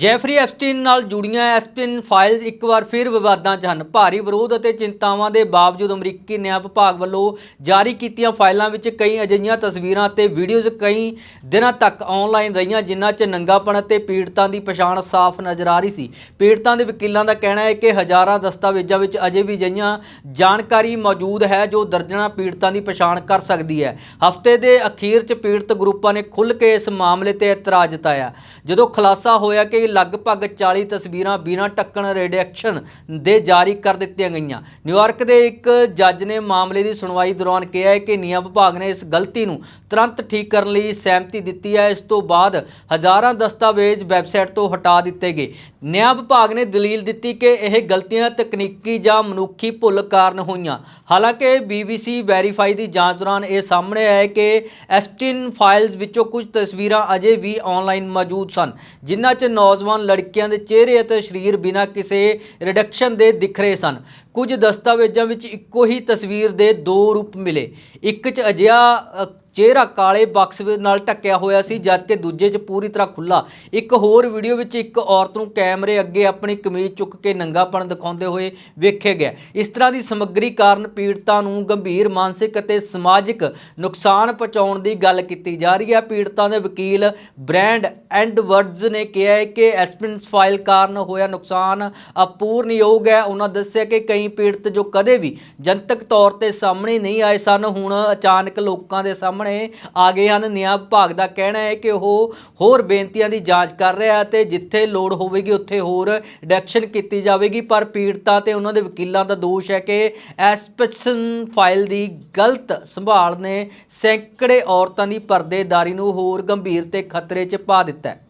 Jeffrey Epstein ਨਾਲ ਜੁੜੀਆਂ ਐਸਪਿਨ files ਇੱਕ ਵਾਰ ਫਿਰ ਵਿਵਾਦਾਂ 'ਚ ਹਨ। ਭਾਰੀ ਵਿਰੋਧ ਅਤੇ ਚਿੰਤਾਵਾਂ ਦੇ ਬਾਵਜੂਦ ਅਮਰੀਕੀ ਨਿਆਂ ਵਿਭਾਗ ਵੱਲੋਂ ਜਾਰੀ ਕੀਤੀਆਂ ਫਾਈਲਾਂ ਵਿੱਚ ਕਈ ਅਜਿਹੀਆਂ ਤਸਵੀਰਾਂ ਅਤੇ ਵੀਡੀਓਜ਼ ਕਈ ਦਿਨਾਂ ਤੱਕ ਆਨਲਾਈਨ ਰਹੀਆਂ, ਜਿਨ੍ਹਾਂ 'ਚ ਨੰਗਾਪਣ ਅਤੇ ਪੀੜਤਾਂ ਦੀ ਪਛਾਣ ਸਾਫ਼ ਨਜ਼ਰ ਆ ਰਹੀ ਸੀ। ਪੀੜਤਾਂ ਦੇ ਵਕੀਲਾਂ ਦਾ ਕਹਿਣਾ ਹੈ ਕਿ ਹਜ਼ਾਰਾਂ ਦਸਤਾਵੇਜ਼ਾਂ ਵਿੱਚ ਅਜੇ ਵੀ ਅਜਿਹੀਆਂ ਜਾਣਕਾਰੀ ਮੌਜੂਦ ਹੈ ਜੋ ਦਰਜਨਾਂ ਪੀੜਤਾਂ ਦੀ ਪਛਾਣ ਕਰ ਸਕਦੀ ਹੈ। ਹਫ਼ਤੇ ਦੇ ਅਖੀਰ 'ਚ ਪੀੜਤ ਗਰੁੱਪਾਂ ਨੇ ਖੁੱਲ੍ਹ ਕੇ ਇਸ ਮਾਮਲੇ ਤੇ ਇਤਰਾਜ਼ ਜਤਾਇਆ। ਜਦੋਂ ਖੁਲਾਸਾ ਹੋਇਆ ਕਿ ਲਗਭਗ 40 ਤਸਵੀਰਾਂ ਬਿਨਾਂ ਟੱਕਣ ਰਿਡੈਕਸ਼ਨ ਦੇ ਜਾਰੀ ਕਰ ਦਿੱਤੀਆਂ ਗਈਆਂ। ਨਿਊਯਾਰਕ ਦੇ ਇੱਕ ਜੱਜ ਨੇ ਮਾਮਲੇ ਦੀ ਸੁਣਵਾਈ ਦੌਰਾਨ ਕਿਹਾ ਹੈ ਕਿ ਨਿਆਂ ਵਿਭਾਗ ਨੇ ਇਸ ਗਲਤੀ ਨੂੰ ਤੁਰੰਤ ਠੀਕ ਕਰਨ ਲਈ ਸਹਿਮਤੀ ਦਿੱਤੀ ਹੈ। ਇਸ ਤੋਂ ਬਾਅਦ ਹਜ਼ਾਰਾਂ ਦਸਤਾਵੇਜ਼ ਵੈਬਸਾਈਟ ਤੋਂ ਹਟਾ ਦਿੱਤੇ ਗਏ। ਨਿਆਂ ਵਿਭਾਗ ਨੇ ਦਲੀਲ ਦਿੱਤੀ ਕਿ ਇਹ ਗਲਤੀਆਂ ਤਕਨੀਕੀ ਜਾਂ ਮਨੁੱਖੀ ਭੁੱਲ ਕਾਰਨ ਹੋਈਆਂ। ਹਾਲਾਂਕਿ BBC ਵੈਰੀਫਾਈ ਦੀ ਜਾਂਚ ਦੌਰਾਨ ਇਹ ਸਾਹਮਣੇ ਆਇਆ ਹੈ ਕਿ ਐਸਪਟਿਨ ਫਾਈਲਜ਼ ਵਿੱਚੋਂ ਕੁਝ ਤਸਵੀਰਾਂ ਅਜੇ ਵੀ ਆਨਲਾਈਨ ਮੌਜੂਦ ਸਨ, ਜਿਨ੍ਹਾਂ 'ਚ ਨੌਜਵਾਨ ਲੜਕੀਆਂ ਦੇ ਚਿਹਰੇ ਅਤੇ ਸਰੀਰ ਬਿਨਾਂ ਕਿਸੇ ਰਿਡਕਸ਼ਨ ਦੇ ਦਿਖ ਰਹੇ ਸਨ। ਕੁਝ ਦਸਤਾਵੇਜ਼ਾਂ ਵਿੱਚ ਇੱਕੋ ਹੀ ਤਸਵੀਰ ਦੇ ਦੋ ਰੂਪ ਮਿਲੇ। ਇੱਕ 'ਚ ਅਜਿਹਾ ਚਿਹਰਾ ਕਾਲੇ ਬਾਕਸ ਨਾਲ ਢੱਕਿਆ ਹੋਇਆ ਸੀ ਜਦਕਿ ਦੂਜੇ 'ਚ ਪੂਰੀ ਤਰ੍ਹਾਂ ਖੁੱਲਾ ਇੱਕ ਹੋਰ ਵੀਡੀਓ ਵਿੱਚ ਇੱਕ ਔਰਤ ਨੂੰ ਕੈਮਰੇ ਅੱਗੇ ਆਪਣੀ ਕਮੀਜ਼ ਚੁੱਕ ਕੇ ਨੰਗਾਪਣ ਦਿਖਾਉਂਦੇ ਹੋਏ ਵੇਖਿਆ ਗਿਆ। ਇਸ ਤਰ੍ਹਾਂ ਦੀ ਸਮੱਗਰੀ ਕਾਰਨ ਪੀੜਤਾਂ ਨੂੰ ਗੰਭੀਰ, ਮਾਨਸਿਕ ਅਤੇ ਸਮਾਜਿਕ ਨੁਕਸਾਨ ਪਹੁੰਚਾਉਣ ਦੀ ਗੱਲ ਕੀਤੀ ਜਾ ਰਹੀ ਹੈ। ਪੀੜਤਾਂ ਦੇ ਵਕੀਲ ਬ੍ਰੈਂਡ ਐਂਡਵਰਡਜ਼ ਨੇ ਕਿਹਾ ਹੈ ਕਿ ਐਸਪਿਨਸ ਫਾਈਲ ਕਾਰਨ ਹੋਇਆ ਨੁਕਸਾਨ ਅਪੂਰਨਯੋਗ ਹੈ। ਉਹਨਾਂ ਦੱਸਿਆ ਕਿ ਕਈ ਪੀੜਤ ਜੋ ਕਦੇ ਵੀ ਜਨਤਕ ਤੌਰ ਤੇ ਸਾਹਮਣੇ ਨਹੀਂ ਆਏ ਸਨ, ਹੁਣ ਅਚਾਨਕ ਲੋਕਾਂ ਦੇ ਸਾਹਮਣੇ ਆ ਗਏ ਹਨ। ਨਿਆਂ ਵਿਭਾਗ ਦਾ ਕਹਿਣਾ ਹੈ ਕਿ ਉਹ ਹੋਰ ਬੇਨਤੀਆਂ ਦੀ ਜਾਂਚ ਕਰ ਰਿਹਾ ਹੈ ਤੇ ਜਿੱਥੇ ਲੋੜ ਹੋਵੇਗੀ ਉੱਥੇ ਹੋਰ ਡਿਡਕਸ਼ਨ ਕੀਤੀ ਜਾਵੇਗੀ। ਪਰ ਪੀੜਤਾਂ ਤੇ ਉਹਨਾਂ ਦੇ ਵਕੀਲਾਂ ਦਾ ਦੋਸ਼ ਹੈ ਕਿ ਐਸਪੈਕਸ਼ਨ ਫਾਈਲ ਦੀ ਗਲਤ ਸੰਭਾਲ ਨੇ ਸੈਂਕੜੇ ਔਰਤਾਂ ਦੀ ਪਰਦੇਦਾਰੀ ਨੂੰ ਹੋਰ ਗੰਭੀਰ ਤੇ ਖਤਰੇ 'ਚ ਪਾ ਦਿੱਤਾ ਹੈ।